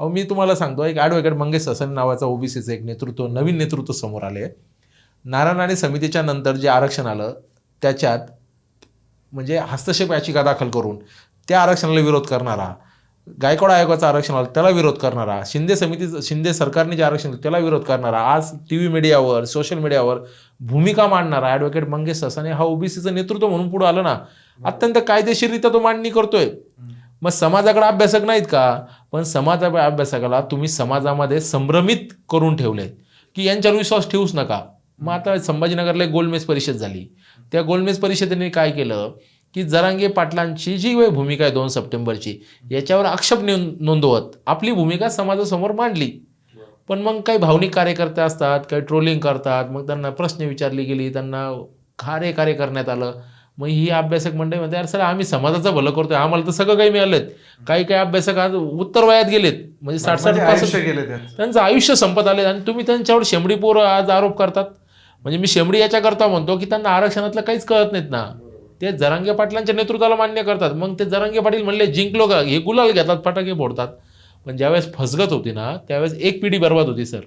अहो मी तुम्हाला सांगतो एक ॲडव्होकेट मंगेश ससन नावाचा ओबीसीचं एक नेतृत्व नवीन नेतृत्व समोर आले नारायण राणे समितीच्या नंतर जे आरक्षण आलं त्याच्यात म्हणजे हस्तक्षेप याचिका दाखल करून त्या आरक्षणाला विरोध करणारा गायकवाड आयोगाचं आरक्षण आलं त्याला विरोध करणारा शिंदे समिती शिंदे सरकारने जे आरक्षण त्याला विरोध करणारा आज टी व्ही मीडियावर सोशल मीडियावर भूमिका मांडणारा ॲडव्होकेट मंगेश ससाने हा ओबीसीचं नेतृत्व म्हणून पुढे आलं ना अत्यंत कायदेशीररित्या तो मांडणी करतोय. मग समाजाकडे अभ्यासक नाहीत का? पण समाजा अभ्यासकाला तुम्ही समाजामध्ये संभ्रमित करून ठेवले की यांच्यावर विश्वास ठेवूच नका. मग आता संभाजीनगरला एक गोलमेज परिषद झाली. त्या गोलमेज परिषदेने काय केलं? की जरांगे पाटलांची जी भूमिका आहे दोन सप्टेंबरची याच्यावर आक्षेप नोंद नोंदवत. आपली भूमिका समाजासमोर मांडली. पण मग काही भावनिक कार्यकर्ते असतात काही ट्रोलिंग करतात मग त्यांना प्रश्न विचारली गेली त्यांना कार्य कार्य करण्यात आलं. मग ही अभ्यासक मंडळी म्हणते अरे सर आम्ही समाजाचं भलं करतोय. आम्हाला तर सगळं काही मिळालेत काही काही अभ्यासक आज उत्तर वयात गेलेत. म्हणजे साठ साठ म्हणजे पासष्ट गेले त्यांचं त्यांचं आयुष्य संपत आले आणि तुम्ही त्यांच्यावर शेंबडी पोर आज आरोप करतात. म्हणजे मी शेंबडी याच्याकरता म्हणतो की त्यांना आरक्षणातलं काहीच कळत नाहीत ना. ते जरांगे पाटलांच्या नेतृत्वाला मान्य करतात. मग ते जरांगे पाटील म्हणले जिंकलो का? हे गुलाल घेतात फटाके फोडतात. पण ज्यावेळेस फसगत होती ना त्यावेळेस एक पिढी बर्बाद होती सर.